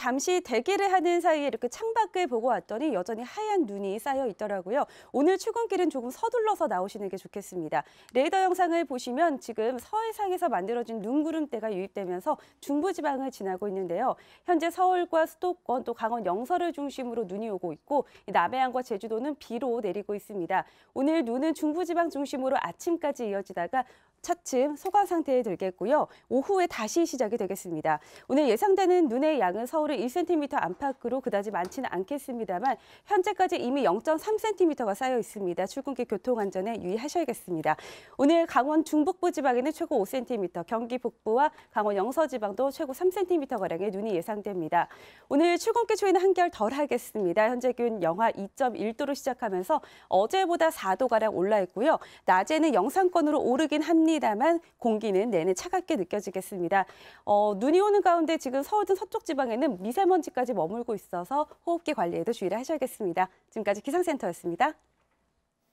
잠시 대기를 하는 사이에 이렇게 창밖을 보고 왔더니 여전히 하얀 눈이 쌓여 있더라고요. 오늘 출근길은 조금 서둘러서 나오시는 게 좋겠습니다. 레이더 영상을 보시면 지금 서해상에서 만들어진 눈구름대가 유입되면서 중부지방을 지나고 있는데요. 현재 서울과 수도권 또 강원 영서를 중심으로 눈이 오고 있고 남해안과 제주도는 비로 내리고 있습니다. 오늘 눈은 중부지방 중심으로 아침까지 이어지다가 차츰 소강 상태에 들겠고요. 오후에 다시 시작이 되겠습니다. 오늘 예상되는 눈의 양은 서울 은 1cm 안팎으로 그다지 많지는 않겠습니다만 현재까지 이미 0.3cm가 쌓여 있습니다. 출근길 교통 안전에 유의하셔야겠습니다. 오늘 강원 중북부 지방에는 최고 5cm, 경기 북부와 강원 영서 지방도 최고 3cm가량의 눈이 예상됩니다. 오늘 출근길 초에는 한결 덜 하겠습니다. 현재 기온 영하 2.1도로 시작하면서 어제보다 4도가량 올라 있고요. 낮에는 영상권으로 오르긴 합니다만 공기는 내내 차갑게 느껴지겠습니다. 어, 눈이 오는 가운데 지금 서울 등 서쪽 지방에는 미세먼지까지 머물고 있어서 호흡기 관리에도 주의를 하셔야겠습니다. 지금까지 기상센터였습니다.